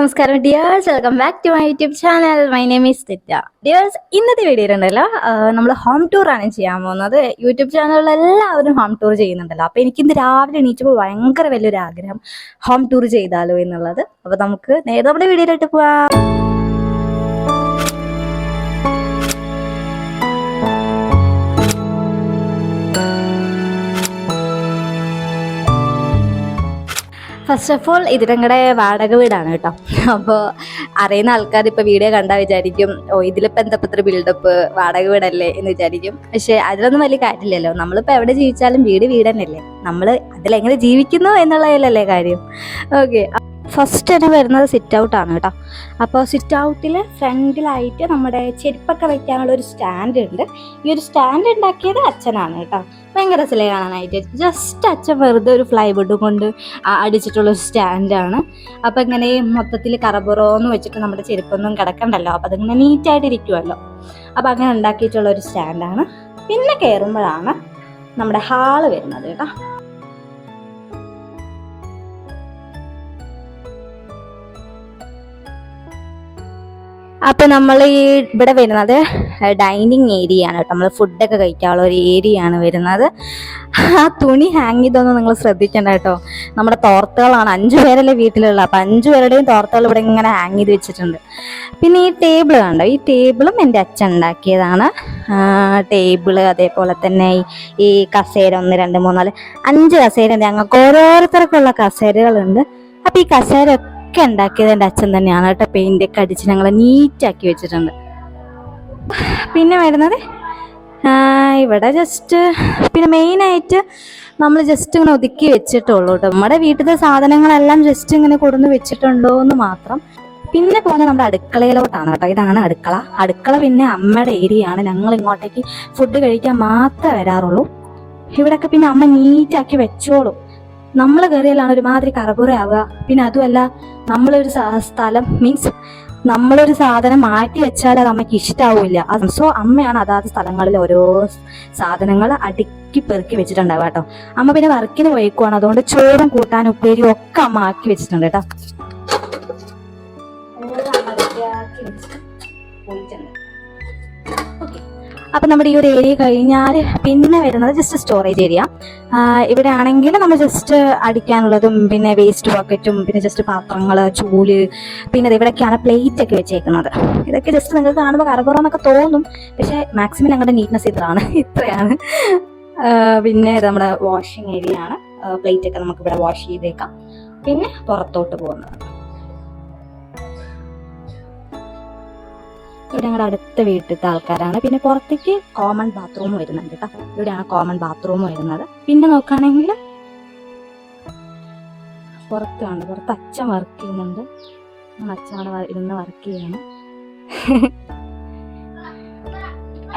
നമസ്കാരം dears welcome back to my YouTube channel my name is തെറ്റ dears ഇന്നത്തെ video വീഡിയോയിലുണ്ടല്ലോ നമ്മൾ ഹോം ടൂർ ആണ് ചെയ്യാൻ പോകുന്നത്. യൂട്യൂബ് ചാനലിൽ എല്ലാവരും ഹോം ടൂർ ചെയ്യുന്നുണ്ടല്ലോ. അപ്പോൾ എനിക്കിന്ന് രാവിലെ എണീറ്റപ്പോൾ ഭയങ്കര വലിയൊരു ആഗ്രഹം ഹോം ടൂർ ചെയ്താലോ എന്നുള്ളത്. അപ്പോൾ നമുക്ക് നേരെ നമ്മുടെ വീഡിയോയിലോട്ട് പോവാം. ഫസ്റ്റ് ഓഫ് ഓൾ ഇത് ഞങ്ങളുടെ വാടക വീടാണ് കേട്ടോ. അപ്പോൾ അറിയുന്ന ആൾക്കാർ ഇപ്പോൾ വീഡിയോ കണ്ടാൽ വിചാരിക്കും ഓ ഇതിലിപ്പോൾ എന്താ ഇത്ര ബിൽഡപ്പ് വാടക വീടല്ലേ? എന്ന് വിചാരിക്കും. പക്ഷേ അതിലൊന്നും വലിയ കാര്യമില്ലല്ലോ. നമ്മളിപ്പോൾ എവിടെ ജീവിച്ചാലും വീട് വീട് തന്നെയല്ലേ നമ്മൾ അതിലെങ്ങനെ ജീവിക്കുന്നു എന്നുള്ളതിലല്ലേ കാര്യം. ഓക്കെ. ഫസ്റ്റ് തന്നെ വരുന്നത് സിറ്റ് ഔട്ടാണ് കേട്ടോ. അപ്പോൾ സിറ്റ് ഔട്ടിൽ ഫ്രണ്ടിലായിട്ട് നമ്മുടെ ചെരുപ്പൊക്കെ വയ്ക്കാനുള്ള ഒരു സ്റ്റാൻഡ് ഉണ്ട്. ഈ ഒരു സ്റ്റാൻഡ് ഉണ്ടാക്കിയത് അച്ഛനാണ് കേട്ടോ. ഭയങ്കര രസമല്ലേ കാണാനായിട്ട്. ജസ്റ്റ് അച്ഛൻ വെറുതെ ഒരു ഫ്ലൈ ഫ്ലൈവുഡ് കൊണ്ട് അടിച്ചിട്ടുള്ള ഒരു സ്റ്റാൻഡാണ് അപ്പോൾ ഇങ്ങനെ മൊത്തത്തിൽ കറബുറോന്ന് വെച്ചിട്ട് നമ്മുടെ ചെരുപ്പൊന്നും കിടക്കണ്ടല്ലോ. അപ്പോൾ അതിങ്ങനെ നീറ്റായിട്ട് ഇരിക്കുമല്ലോ അപ്പോൾ അങ്ങനെ ഉണ്ടാക്കിയിട്ടുള്ള ഒരു സ്റ്റാൻഡാണ് പിന്നെ കയറുമ്പോഴാണ് നമ്മുടെ ഹാൾ വരുന്നത് കേട്ടോ. അപ്പോൾ നമ്മൾ ഈ ഇവിടെ വരുന്നത് ഡൈനിങ് ഏരിയ ആണ് കേട്ടോ. നമ്മൾ ഫുഡൊക്കെ കഴിക്കാനുള്ള ഒരു ഏരിയ ആണ് വരുന്നത്. ആ തുണി ഹാങ് ചെയ്തൊന്നും നിങ്ങൾ ശ്രദ്ധിക്കണ്ട കേട്ടോ. നമ്മുടെ തോർത്തുകളാണ് അഞ്ചു പേരല്ലേ വീട്ടിലുള്ള. അപ്പം അഞ്ചു പേരുടെയും തോർത്തുകൾ ഇവിടെ ഇങ്ങനെ ഹാങ് ചെയ്ത് വെച്ചിട്ടുണ്ട്. പിന്നെ ഈ ടേബിൾ കണ്ടോ? ഈ ടേബിളും എന്റെ അച്ഛൻ ഉണ്ടാക്കിയതാണ്. ടേബിൾ അതേപോലെ തന്നെ ഈ- കസേര ഒന്ന് രണ്ട് മൂന്നാൽ അഞ്ച് കസേര ഞങ്ങൾക്ക് ഓരോരുത്തർക്കുള്ള കസേരകളുണ്ട്. അപ്പം ഈ കസേര ഒക്കെ ഉണ്ടാക്കിയത് എന്റെ അച്ഛൻ തന്നെയാണ് കേട്ടോ. പെയിന്റ് ഒക്കെ അടിച്ച് ഞങ്ങൾ നീറ്റാക്കി വെച്ചിട്ടുണ്ട്. പിന്നെ വരുന്നത് ഇവിടെ ജസ്റ്റ് പിന്നെ മെയിനായിട്ട് നമ്മൾ ജസ്റ്റ് ഇങ്ങനെ ഒതുക്കി വെച്ചിട്ടുള്ളൂ കേട്ടോ. നമ്മുടെ വീട്ടിലെ സാധനങ്ങളെല്ലാം ജസ്റ്റ് ഇങ്ങനെ കൊടുന്ന് വെച്ചിട്ടുണ്ടോ എന്ന് മാത്രം. പിന്നെ പോകുന്നത് നമ്മുടെ അടുക്കളയിലോട്ടാണ് കേട്ടോ. ഇതാണ് അടുക്കള. അടുക്കള പിന്നെ അമ്മയുടെ ഏരിയ ആണ്. ഞങ്ങൾ ഇങ്ങോട്ടേക്ക് ഫുഡ് കഴിക്കാൻ മാത്രമേ വരാറുള്ളൂ. ഇവിടെയൊക്കെ പിന്നെ അമ്മ നീറ്റാക്കി വെച്ചോളും. നമ്മൾ കയറിയാലാണ് ഒരുമാതിരി കറകുറയാവുക പിന്നെ അതുമല്ല നമ്മളൊരു സ്ഥലം മീൻസ് നമ്മളൊരു സാധനം മാറ്റി വെച്ചാൽ അത് അമ്മയ്ക്ക് ഇഷ്ടാവില്ല. സോ അമ്മയാണ് അതാത് സ്ഥലങ്ങളിൽ ഓരോ സാധനങ്ങൾ അടുക്കി പെറുക്കി വെച്ചിട്ടുണ്ടാവുക കേട്ടോ. അമ്മ പിന്നെ വർക്കിന് പോയിക്കുവാണ്. അതുകൊണ്ട് ചോറും കൂട്ടാനും ഉപ്പേരിയും ഒക്കെ അമ്മ ആക്കി വെച്ചിട്ടുണ്ട് കേട്ടോ. അപ്പൊ നമ്മുടെ ഈ ഒരു ഏരിയ കഴിഞ്ഞാൽ പിന്നെ വരുന്നത് ജസ്റ്റ് സ്റ്റോറേജ് ഏരിയ ഇവിടെ ആണെങ്കിൽ നമ്മൾ ജസ്റ്റ് അടിക്കാനുള്ളതും പിന്നെ വേസ്റ്റ് ബക്കറ്റും പിന്നെ ജസ്റ്റ് പാത്രങ്ങൾ ചൂൽ പിന്നെ ഇവിടെയൊക്കെയാണ് പ്ലേറ്റ് ഒക്കെ വെച്ചേക്കുന്നത്. ഇതൊക്കെ ജസ്റ്റ് നിങ്ങൾക്ക് കാണുമ്പോൾ കറകുറന്നൊക്കെ തോന്നും. പക്ഷേ മാക്സിമം ഞങ്ങളുടെ നീറ്റ്നെസ് ഇതാണ്. ഇത്രയാണ്. പിന്നെ നമ്മുടെ വാഷിംഗ് ഏരിയ ആണ്. പ്ലേറ്റ് ഒക്കെ നമുക്ക് ഇവിടെ വാഷ് ചെയ്തേക്കാം. പിന്നെ പുറത്തോട്ട് പോകുന്നത്. ഇവിടെ ഞങ്ങളുടെ അടുത്ത വീട്ടിലത്തെ ആൾക്കാരാണ്. പിന്നെ പുറത്തേക്ക് കോമൺ ബാത്റൂം വരുന്നുണ്ട് കേട്ടോ ഇവിടെയാണ് കോമൺ ബാത്റൂം വരുന്നത്. പിന്നെ നോക്കുകയാണെങ്കിൽ പുറത്താണ് പുറത്ത് അച്ഛൻ വർക്ക് ചെയ്യുന്നുണ്ട്. അച്ഛൻ അവിടെ ഇരുന്ന് വർക്ക് ചെയ്യാണ്.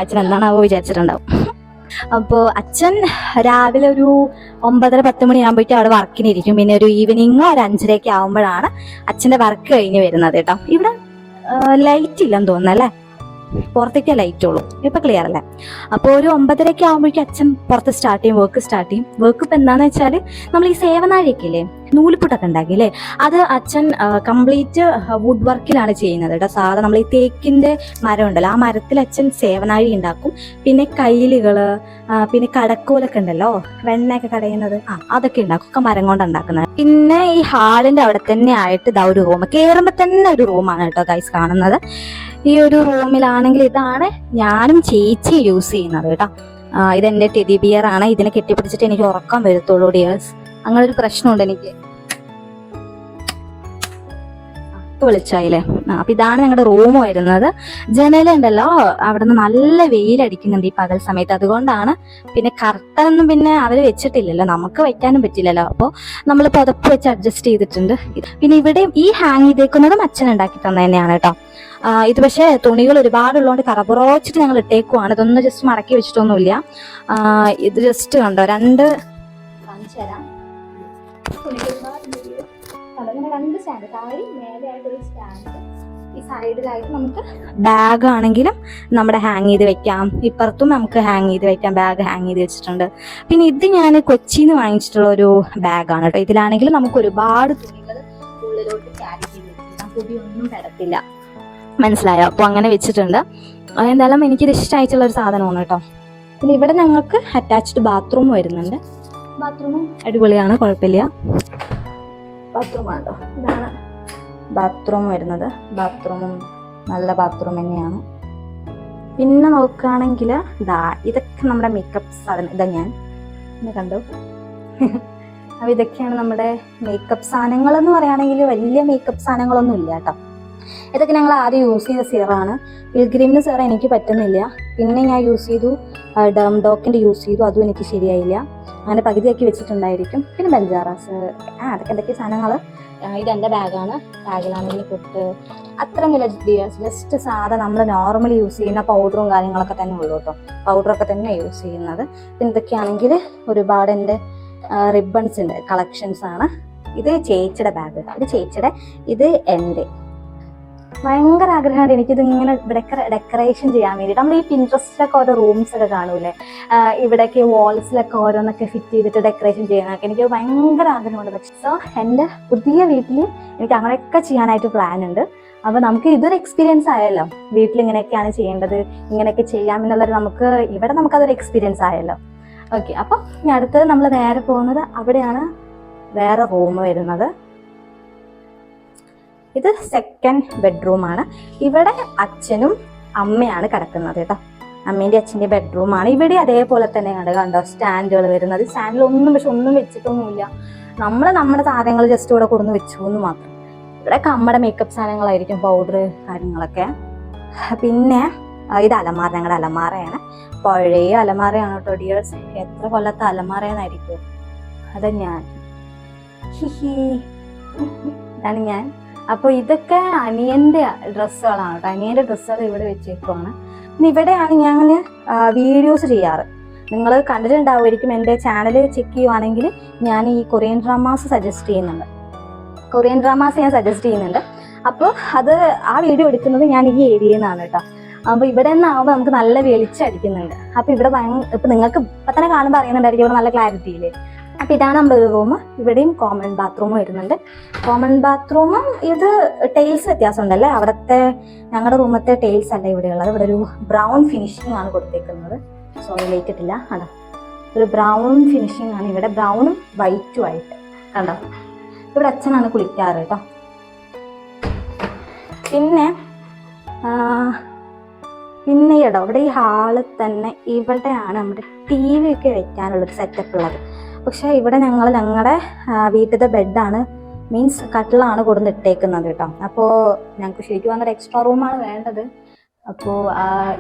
അച്ഛൻ എന്താണാവോ വിചാരിച്ചിട്ടുണ്ടാവും. അപ്പോ അച്ഛൻ രാവിലെ ഒരു ഒമ്പതര പത്ത് മണിയാകുമ്പോഴേക്കും അവിടെ വർക്കിനിരിക്കും പിന്നെ ഒരു ഈവനിങ് ഒരു അഞ്ചരയൊക്കെ ആകുമ്പോഴാണ് അച്ഛന്റെ വർക്ക് കഴിഞ്ഞ് വരുന്നത് കേട്ടോ ഇവിടെ ലൈറ്റ് ഇല്ലെന്ന് തോന്നുന്നു അല്ലേ? പുറത്തേക്ക് ലൈറ്റ് ഉള്ളൂ. ഇപ്പൊ ക്ലിയർ അല്ലേ? അപ്പോൾ ഒരു ഒമ്പതരയൊക്കെ ആകുമ്പോഴേക്കും അച്ഛൻ പുറത്ത് സ്റ്റാർട്ട് ചെയ്യും വർക്ക് സ്റ്റാർട്ട് ചെയ്യും. വർക്ക് ഇപ്പം എന്താണെന്ന് വെച്ചാൽ നമ്മൾ ഈ സേവനാഴിയൊക്കെ ഇല്ലേ നൂലിപ്പുട്ടൊക്കെ ഉണ്ടാക്കി അല്ലേ? അത് അച്ഛൻ കംപ്ലീറ്റ് വുഡ് വർക്കിലാണ് ചെയ്യുന്നത് കേട്ടോ. സാധാ നമ്മൾ ഈ തേക്കിന്റെ മരം ഉണ്ടല്ലോ ആ മരത്തിൽ അച്ഛൻ സേവനാഴി ഉണ്ടാക്കും. പിന്നെ കയ്യിലുകൾ പിന്നെ കടക്കോലൊക്കെ ഉണ്ടല്ലോ വെണ്ണയൊക്കെ കടയുന്നത് ആ അതൊക്കെ ഉണ്ടാക്കും. ഒക്കെ മരം കൊണ്ട് ഉണ്ടാക്കുന്നത്. പിന്നെ ഈ ഹാളിന്റെ അവിടെ തന്നെ ആയിട്ട് ഇതാ ഒരു റൂം. കയറുമ്പോൾ തന്നെ ഒരു റൂമാണ് കേട്ടോ ഗൈസ് കാണുന്നത്. ഈ ഒരു റൂമിലാണെങ്കിൽ ഇതാണ് ഞാനും ചേച്ചി യൂസ് ചെയ്യുന്നത് കേട്ടോ. ഇതെന്റെ ടെഡി ബിയർ ആണ്. ഇതിനെ കെട്ടിപ്പിടിച്ചിട്ട് എനിക്ക് ഉറക്കം വരത്തുള്ളൂ ഡിയേഴ്സ് അങ്ങനെ ഒരു പ്രശ്നമുണ്ട് എനിക്ക്. വെളിച്ചായില്ലേ? അപ്പൊ ഇതാണ് ഞങ്ങളുടെ റൂം വരുന്നത്. ജനലുണ്ടല്ലോ അവിടുന്ന് നല്ല വെയിലടിക്കുന്നുണ്ട് ഈ പകൽ സമയത്ത്. അതുകൊണ്ടാണ് പിന്നെ കർട്ടൻ ഒന്നും പിന്നെ അവർ വെച്ചിട്ടില്ലല്ലോ. നമുക്ക് വെക്കാനും പറ്റില്ലല്ലോ. അപ്പോൾ നമ്മൾ പുതപ്പ് വെച്ച് അഡ്ജസ്റ്റ് ചെയ്തിട്ടുണ്ട്. പിന്നെ ഇവിടെ ഈ ഹാങ് ചെയ്തേക്കുന്നതും അച്ഛൻ ഉണ്ടാക്കി തന്നെ തന്നെയാണ് കേട്ടോ ഇത് പക്ഷേ തുണികൾ ഒരുപാടുള്ളതുകൊണ്ട് കറപുറോച്ചിട്ട് ഞങ്ങൾ ഇട്ടേക്കുവാണ്. ഇതൊന്നും ജസ്റ്റ് മടക്കി വെച്ചിട്ടൊന്നുമില്ല. ഇത് ജസ്റ്റ് കണ്ടോ? രണ്ട് കാണിച്ചു തരാം. രണ്ട് ഈ സൈഡിലായിട്ട് നമുക്ക് ബാഗ് ആണെങ്കിലും നമ്മുടെ ഹാങ് ചെയ്ത് വെക്കാം. ഇപ്പുറത്തും നമുക്ക് ഹാങ് ചെയ്ത് വെക്കാം. ബാഗ് ഹാങ് ചെയ്ത് വെച്ചിട്ടുണ്ട്. പിന്നെ ഇത് ഞാൻ കൊച്ചിയിൽ നിന്ന് വാങ്ങിച്ചിട്ടുള്ള ഒരു ബാഗാണ് കേട്ടോ. ഇതിലാണെങ്കിൽ നമുക്ക് ഒരുപാട് തുണികൾ ഉള്ളിലോട്ട് ക്യാരി ചെയ്ത് വെക്കാം. പൊടിയൊന്നും മനസ്സിലായോ? അപ്പോൾ അങ്ങനെ വെച്ചിട്ടുണ്ട്. എന്തായാലും എനിക്കിത് ഇഷ്ടമായിട്ടുള്ള ഒരു സാധനമാണ് കേട്ടോ. പിന്നെ ഇവിടെ ഞങ്ങൾക്ക് അറ്റാച്ച്ഡ് ബാത്റൂം വരുന്നുണ്ട്. ബാത്റൂമും? അടിപൊളിയാണ് കുഴപ്പമില്ല. ബാത്റൂം ആണോ ഇതാണ് ബാത്റൂം വരുന്നത്. ബാത്റൂമും നല്ല ബാത്റൂം തന്നെയാണ്. പിന്നെ നോക്കുകയാണെങ്കിൽ ഇതാ ഇതൊക്കെ നമ്മുടെ മേക്കപ്പ് സാധനം. ഇതാ ഞാൻ. എന്നെ കണ്ടു? അപ്പോൾ ഇതൊക്കെയാണ് നമ്മുടെ മേക്കപ്പ് സാധനങ്ങൾ എന്ന് പറയുകയാണെങ്കിൽ വലിയ മേക്കപ്പ് സാധനങ്ങളൊന്നും ഇല്ല കേട്ടോ. ഇതൊക്കെ ഞങ്ങൾ ആദ്യം യൂസ് ചെയ്ത സിറാണ് പിൽഗ്രീമിന് സിറ എനിക്ക് പറ്റുന്നില്ല. പിന്നെ ഞാൻ യൂസ് ചെയ്തു ഡം ഡോക്കിന്റെ യൂസ് ചെയ്തു. അതും എനിക്ക് ശരിയായില്ല. അങ്ങനെ പകുതിയാക്കി വെച്ചിട്ടുണ്ടായിരിക്കും. പിന്നെ ബെഞ്ചാറാസ് ആ അതൊക്കെ എന്തൊക്കെ സാധനങ്ങൾ ഇത് എന്റെ ബാഗാണ്. ബാഗിലാണെങ്കിൽ പൊട്ട് അത്രയും ജസ്റ്റ് സാധാ നമ്മൾ നോർമലി യൂസ് ചെയ്യുന്ന പൗഡറും കാര്യങ്ങളൊക്കെ തന്നെ ഉള്ളൂ കേട്ടോ പൗഡറൊക്കെ തന്നെ യൂസ് ചെയ്യുന്നത്. പിന്നെ ഇതൊക്കെയാണെങ്കിൽ ഒരുപാട് എന്റെ ഉണ്ട്. കളക്ഷൻസ് ആണ്. ഇത് ചേച്ചിയുടെ ബാഗ് ഇത് ചേച്ചിയുടെ ഇത് എന്റെ. ഭയങ്കര ആഗ്രഹമുണ്ട് എനിക്കിത് ഇങ്ങനെ ഇവിടെ ഡെക്കറേഷൻ ചെയ്യാൻ വേണ്ടിയിട്ട്. നമ്മൾ ഈ പിൻട്രസ്റ്റിലൊക്കെ ഓരോ റൂംസ് ഒക്കെ കാണൂലേ ഇവിടെയൊക്കെ വാൾസിലൊക്കെ ഓരോന്നൊക്കെ ഫിറ്റ് ചെയ്തിട്ട് ഡെക്കറേഷൻ ചെയ്യാനൊക്കെ എനിക്ക് ഭയങ്കര ആഗ്രഹമുണ്ട്. പക്ഷേ സോ എന്റെ പുതിയ വീട്ടിൽ എനിക്ക് അങ്ങനെയൊക്കെ ചെയ്യാനായിട്ട് പ്ലാൻ ഉണ്ട്. അപ്പോൾ നമുക്ക് ഇതൊരു എക്സ്പീരിയൻസ് ആയല്ലോ. വീട്ടിൽ ഇങ്ങനെയൊക്കെയാണ് ചെയ്യേണ്ടത് ഇങ്ങനെയൊക്കെ ചെയ്യാം ചെയ്യാമെന്നുള്ളത് നമുക്ക് ഇവിടെ നമുക്കതൊരു എക്സ്പീരിയൻസ് ആയല്ലോ. ഓക്കെ അപ്പം അടുത്തത് നമ്മൾ നേരെ പോകുന്നത് അവിടെയാണ് വേറെ റൂം വരുന്നത്. ഇത് സെക്കൻഡ് ബെഡ്റൂമാണ് ഇവിടെ അച്ഛനും അമ്മയാണ് കിടക്കുന്നത് കേട്ടോ. അമ്മേന്റെ അച്ഛന്റെ ബെഡ്റൂമാണ് ഇവിടെ അതേപോലെ തന്നെയാണ് കണ്ടോ സ്റ്റാൻഡുകൾ വരുന്നത്. സ്റ്റാൻഡിൽ ഒന്നും പക്ഷെ ഒന്നും വെച്ചിട്ടൊന്നുമില്ല. നമ്മൾ നമ്മുടെ സാധനങ്ങൾ ജസ്റ്റ് ഇവിടെ കൊടുന്ന് വെച്ചു എന്ന് മാത്രം. ഇവിടെ കമ്മടെ മേക്കപ്പ് സാധനങ്ങളായിരിക്കും പൗഡർ കാര്യങ്ങളൊക്കെ. പിന്നെ ഇത് അലമാര ഞങ്ങളുടെ അലമാറയാണ് പഴയ അലമാറയാണ് കേട്ടോ ഡിയേഴ്സ് എത്ര കൊല്ലത്തെ അലമാറയെന്നായിരിക്കും അത് ഞാൻ ഹിഹി ഇതാണ് ഞാൻ. അപ്പോൾ ഇതൊക്കെ അനിയന്റെ ഡ്രസ്സുകളാണ് കേട്ടോ. അനിയന്റെ ഡ്രസ്സുകൾ ഇവിടെ വെച്ചേക്കുവാണ് ഇവിടെയാണ് ഞാൻ വീഡിയോസ് ചെയ്യാറ്. നിങ്ങൾ കണ്ടിട്ടുണ്ടാവുമായിരിക്കും എന്റെ ചാനൽ ചെക്ക് ചെയ്യുവാണെങ്കിൽ ഞാൻ ഈ കൊറിയൻ ഡ്രാമാസ് സജസ്റ്റ് ചെയ്യുന്നുണ്ട്. കൊറിയൻ ഡ്രാമാസ് ഞാൻ സജസ്റ്റ് ചെയ്യുന്നുണ്ട്. അപ്പോൾ അത് ആ വീഡിയോ എടുക്കുന്നത് ഞാൻ ഈ ഏരിയയിൽ നിന്നാണ് കേട്ടോ. അപ്പോൾ ഇവിടെ നിന്നാകുമ്പോൾ നമുക്ക് നല്ല വെളിച്ചം അടിക്കുന്നുണ്ട്. അപ്പോൾ ഇവിടെ ഭയങ്കര ഇപ്പം നിങ്ങൾക്ക് ഇപ്പം തന്നെ കാണുമ്പോൾ അറിയുന്നുണ്ടായിരിക്കും ഇവിടെ നല്ല ക്ലാരിറ്റി ഇല്ലേ? അപ്പോൾ ഇതാണ് നമ്മുടെ ഒരു റൂം ഇവിടെയും കോമൺ ബാത്റൂം വരുന്നുണ്ട്. കോമൺ ബാത്റൂമും ഇത് ടൈൽസ് വ്യത്യാസമുണ്ടല്ലേ? അവിടുത്തെ ഞങ്ങളുടെ റൂമത്തെ ടൈൽസ് അല്ല ഇവിടെ ഉള്ളത് ഇവിടെ ഒരു ബ്രൗൺ ഫിനിഷിംഗ് ആണ് കൊടുത്തേക്കുന്നത്. സോറി ലേറ്റിട്ടില്ല അതാ ഒരു ബ്രൗൺ ഫിനിഷിംഗ് ആണ്. ഇവിടെ ബ്രൗണും വൈറ്റും ആയിട്ട്. കണ്ടോ? ഇവിടെ അച്ഛനാണ് കുളിക്കാറ് കേട്ടോ. പിന്നെ പിന്നെ ഇടോ ഇവിടെ ഈ ഹാളിൽ തന്നെ ഇവിടെയാണ് നമ്മുടെ ടി വി ഒക്കെ വെക്കാനുള്ളൊരു സെറ്റപ്പ് ഉള്ളത്. പക്ഷേ ഇവിടെ ഞങ്ങൾ ഞങ്ങളുടെ വീട്ടിലത്തെ ബെഡാണ് മീൻസ് കട്ടിലാണ് കൊടുന്ന് ഇട്ടേക്കുന്നത് കേട്ടോ. അപ്പോൾ ഞങ്ങൾക്ക് ശരിക്കും വന്നൊരു എക്സ്ട്രാ റൂമാണ് വേണ്ടത്. അപ്പോൾ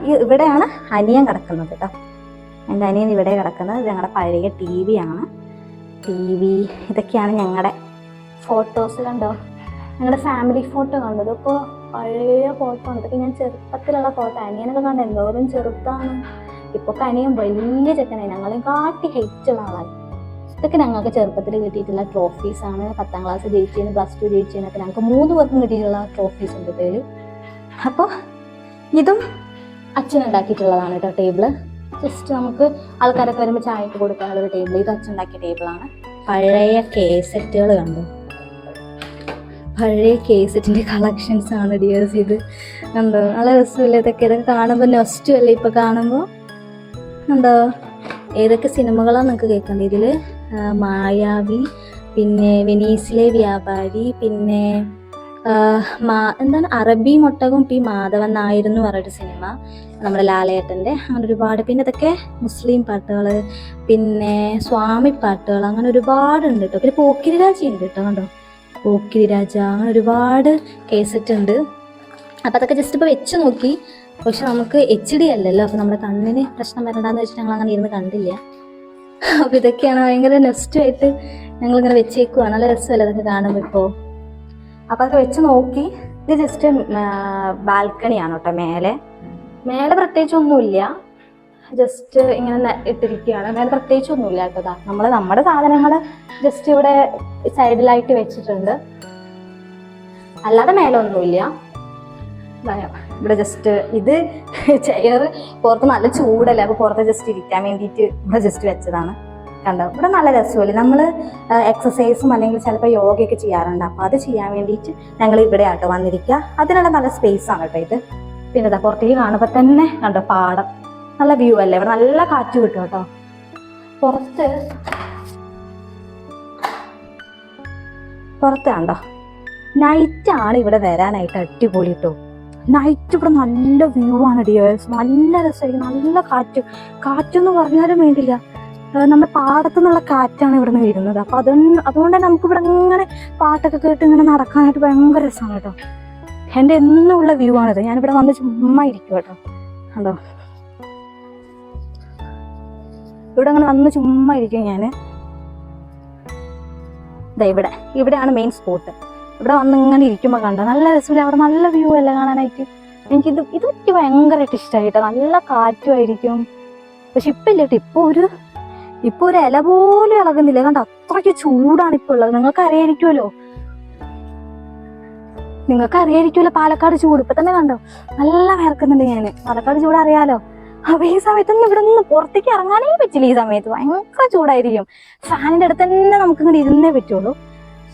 ഈ ഇവിടെയാണ് അനിയൻ കിടക്കുന്നത് കേട്ടോ. എന്റെ അനിയൻ ഇവിടെ കിടക്കുന്നത്. ഞങ്ങളുടെ പഴയ ടി വി ആണ്. ടി വി ഇതൊക്കെയാണ് ഞങ്ങളുടെ ഫോട്ടോസ് കണ്ടോ? ഞങ്ങളുടെ ഫാമിലി ഫോട്ടോ കണ്ടത്. ഇപ്പോൾ പഴയ ഫോട്ടോ ആണ്. ഇതൊക്കെ ഞാൻ ചെറുപ്പത്തിലുള്ള ഫോട്ടോ അനിയനൊക്കെ കണ്ട എന്തോരം ചെറുതാണ്. ഇപ്പോൾ അനിയൻ വലിയ ചെക്കനായി ഞങ്ങളെ കാട്ടി ഹൈറ്റുള്ള ആളായി ഇതൊക്കെ ഞങ്ങൾക്ക് ചെറുപ്പത്തിൽ കിട്ടിയിട്ടുള്ള ട്രോഫീസ് ആണ്. പത്താം ക്ലാസ് ജയിച്ചതിന് പ്ലസ് ടു ജയിച്ചതിനൊക്കെ ഞങ്ങൾക്ക് മൂന്ന് പേർക്കും കിട്ടിയിട്ടുള്ള ട്രോഫീസ് ഉണ്ട് പേര്. അപ്പോൾ ഇതും അച്ഛൻ ഉണ്ടാക്കിയിട്ടുള്ളതാണ് കേട്ടോ ടേബിൾ ജസ്റ്റ് നമുക്ക് ആൾക്കാരൊക്കെ വരുമ്പോൾ ചായക്ക് കൊടുക്കാനുള്ള ഒരു ടേബിൾ ഇത് അച്ഛൻ ഉണ്ടാക്കിയ ടേബിളാണ് പഴയ കേസറ്റുകൾ കണ്ടു. പഴയ കേസറ്റിന്റെ കളക്ഷൻസ് ആണ് ഡിയേഴ്സ് ഇത്. കണ്ടോ? നല്ല രസമില്ല ഇതൊക്കെ? ഇതൊക്കെ കാണുമ്പോൾ നെസ്റ്റ് അല്ലേ ഇപ്പം കാണുമ്പോൾ കണ്ടോ? ഏതൊക്കെ സിനിമകളാണ് നിങ്ങൾക്ക് കേൾക്കേണ്ടത് ഇതിൽ മായാവി പിന്നെ വെനീസിലെ വ്യാപാരി പിന്നെ മാ എന്താണ് അറബി മുട്ടകം പി. മാധവൻ നായർ പറഞ്ഞൊരു സിനിമ നമ്മുടെ ലാലേട്ടന്റെ. അങ്ങനെ ഒരുപാട് പിന്നെ ഇതൊക്കെ മുസ്ലിം പാട്ടുകൾ പിന്നെ സ്വാമി പാട്ടുകൾ അങ്ങനെ ഒരുപാടുണ്ട് കേട്ടോ. പിന്നെ പോക്കിരി രാജ ഉണ്ട് കേട്ടോ കണ്ടോ? പോക്കിരി രാജ അങ്ങനെ ഒരുപാട് കേസറ്റ് ഉണ്ട്. അപ്പം അതൊക്കെ ജസ്റ്റ് ഇപ്പോൾ വെച്ച് നോക്കി. പക്ഷെ നമുക്ക് എച്ച് ഡി അല്ലല്ലോ അപ്പം നമ്മുടെ കണ്ണിന് പ്രശ്നം വരണ്ടെന്ന് വെച്ചിട്ട് ഞങ്ങൾ അങ്ങനെ ഇരുന്ന് കണ്ടില്ല. അപ്പം ഇതൊക്കെയാണ് ഭയങ്കര ഞങ്ങൾ ഞങ്ങളിങ്ങനെ വെച്ചേക്കുവാണ് നല്ല രസമല്ലേ അതൊക്കെ കാണുമ്പോൾ ഇപ്പോൾ അപ്പൊ അതൊക്കെ വെച്ച് നോക്കി. ഇത് ജസ്റ്റ് ബാൽക്കണിയാണ് കേട്ടോ മേലെ. മേലെ പ്രത്യേകിച്ച് ഒന്നുമില്ല ജസ്റ്റ് ഇങ്ങനെ ഇട്ടിരിക്കുകയാണ്. മേലെ പ്രത്യേകിച്ച് ഒന്നുമില്ല കേട്ടോ നമ്മൾ നമ്മുടെ സാധനങ്ങൾ ജസ്റ്റ് ഇവിടെ സൈഡിലായിട്ട് വെച്ചിട്ടുണ്ട്. അല്ലാതെ മേലെ ഒന്നുമില്ല ദാ ഇവിടെ ജസ്റ്റ് ഇത് ചെയർ പുറത്ത് നല്ല ചൂടല്ലേ അപ്പോൾ പുറത്ത് ജസ്റ്റ് ഇരിക്കാൻ വേണ്ടിയിട്ട് ഇവിടെ ജസ്റ്റ് വെച്ചതാണ്. കണ്ടോ? ഇവിടെ നല്ല രസമല്ലേ? നമ്മൾ എക്സസൈസും അല്ലെങ്കിൽ ചിലപ്പോൾ യോഗയൊക്കെ ചെയ്യാറുണ്ട്. അപ്പോൾ അത് ചെയ്യാൻ വേണ്ടിയിട്ട് ഞങ്ങൾ ഇവിടെ ആട്ടോ വന്നിരിക്കുക. അതിനുള്ള നല്ല സ്പേസ് ആണ് കേട്ടോ ഇത്. പിന്നെ ഇതാ പുറത്തേക്ക് കാണുമ്പോൾ തന്നെ കണ്ടോ പാടം. നല്ല വ്യൂ അല്ലേ? ഇവിടെ നല്ല കാറ്റ് കിട്ടും കേട്ടോ. പുറത്ത് പുറത്ത് കണ്ടോ? നൈറ്റ് ആണ് ഇവിടെ വരാനായിട്ട് അടിപൊളി കേട്ടോ. നൈറ്റ് ഇവിടെ നല്ല വ്യൂ ആണ് ഡിയേഴ്സ് നല്ല രസമായിരിക്കും. നല്ല കാറ്റ്. കാറ്റെന്ന് പറഞ്ഞാലും വേണ്ടില്ല. നമ്മുടെ പാടത്തു നിന്നുള്ള കാറ്റാണ് ഇവിടെ നിന്ന് വരുന്നത്. അപ്പൊ അത് അതുകൊണ്ട് നമുക്ക് ഇവിടെ ഇങ്ങനെ പാട്ടൊക്കെ കേട്ട് ഇങ്ങനെ നടക്കാനായിട്ട് ഭയങ്കര രസമാണ് കേട്ടോ. എന്റെ എന്നും ഉള്ള വ്യൂ ആണിത്. ഞാനിവിടെ വന്ന് ചുമ്മാ ഇരിക്കും കേട്ടോ. കണ്ടോ? ഇവിടെ അങ്ങനെ വന്ന് ചുമ്മാ ഇരിക്കും ഞാൻ ദാ ഇവിടെ. ഇവിടെയാണ് മെയിൻ സ്പോട്ട് ഇവിടെ വന്ന് ഇങ്ങനെ ഇരിക്കുമ്പോൾ കണ്ടോ? നല്ല രസമില്ല. അവിടെ നല്ല വ്യൂ അല്ലേ കാണാനായിട്ട്? എനിക്കിത് ഇത് എനിക്ക് ഭയങ്കരമായിട്ട് ഇഷ്ടമായിട്ടോ നല്ല കാറ്റുമായിരിക്കും. പക്ഷെ ഇപ്പം ഇല്ല കേട്ടോ ഇപ്പൊ ഒരു ഇപ്പൊ ഒരു ഇല പോലും ഇളകുന്നില്ല. കണ്ടോ? അത്രയ്ക്ക് ചൂടാണ് ഇപ്പൊ ഉള്ളത്. നിങ്ങൾക്ക് അറിയായിരിക്കുമല്ലോ നിങ്ങൾക്ക് അറിയായിരിക്കുമല്ലോ പാലക്കാട് ചൂട്. ഇപ്പൊ തന്നെ കണ്ടോ? നല്ല വിറക്കുന്നുണ്ട് ഞാൻ പാലക്കാട് ചൂട് അറിയാലോ? അപ്പൊ ഈ സമയത്തൊന്നും ഇവിടെ നിന്ന് പുറത്തേക്ക് ഇറങ്ങാനേ പറ്റില്ല. ഈ സമയത്ത് ഭയങ്കര ചൂടായിരിക്കും. ഫാനിന്റെ അടുത്ത് തന്നെ നമുക്ക് ഇങ്ങനെ ഇരുന്നേ പറ്റുള്ളൂ.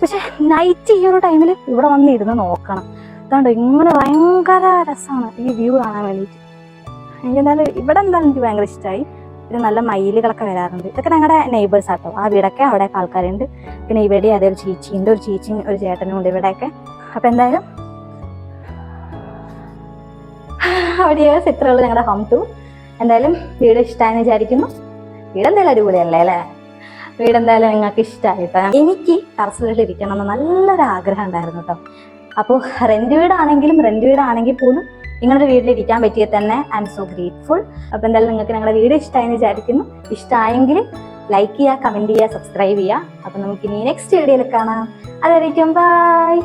പക്ഷെ നൈറ്റ് ഈ ഒരു ടൈമിൽ ഇവിടെ വന്ന് ഇരുന്ന് നോക്കണം. അതുകൊണ്ട് ഇങ്ങനെ ഭയങ്കര രസമാണ് ഈ വ്യൂ കാണാൻ വേണ്ടിയിട്ട് എനിക്ക് എന്തായാലും ഇവിടെ എന്തായാലും എനിക്ക് ഭയങ്കര ഇഷ്ടമായി പിന്നെ നല്ല മയിലുകളൊക്കെ വരാറുണ്ട്. ഇതൊക്കെ ഞങ്ങളുടെ നെയ്ബേഴ്സ് ആട്ടോ. ആ വീടൊക്കെ അവിടെയൊക്കെ ആൾക്കാരുണ്ട്. പിന്നെ ഇവിടെ അതേ ഒരു ചേച്ചിയുണ്ട് ഒരു ചേച്ചിയും ഒരു ചേട്ടനും ഉണ്ട് ഇവിടെയൊക്കെ. അപ്പം എന്തായാലും അവിടെ ഇത്രയുള്ള ഞങ്ങളുടെ ഹോം ടു എന്തായാലും വീട് ഇഷ്ടമായെന്ന് വിചാരിക്കുന്നു. വീട് എന്തായാലും അടിപൊളിയല്ലേ അല്ലേ? വീട് എന്തായാലും നിങ്ങൾക്ക് ഇഷ്ടമായിട്ടോ എനിക്ക് ടെറസിൽ ഇരിക്കണം എന്ന് നല്ലൊരു ആഗ്രഹം ഉണ്ടായിരുന്നു കേട്ടോ അപ്പോൾ റെന്റ് വീടാണെങ്കിലും റെന്റ് വീടാണെങ്കിൽ പോലും നിങ്ങളുടെ വീട്ടിൽ ഇരിക്കാൻ പറ്റിയത് തന്നെ ഐ എം സോ ഗ്രേറ്റ്ഫുൾ അപ്പോൾ എന്തായാലും നിങ്ങൾക്ക് ഞങ്ങളുടെ വീട് ഇഷ്ടമായെന്ന് വിചാരിക്കുന്നു. ഇഷ്ടമായെങ്കിൽ ലൈക്ക് ചെയ്യുക കമന്റ് ചെയ്യുക സബ്സ്ക്രൈബ് ചെയ്യുക. അപ്പോൾ നമുക്ക് ഇനി നെക്സ്റ്റ് വീഡിയോയിൽ കാണാം. അതായിരിക്കും ബൈ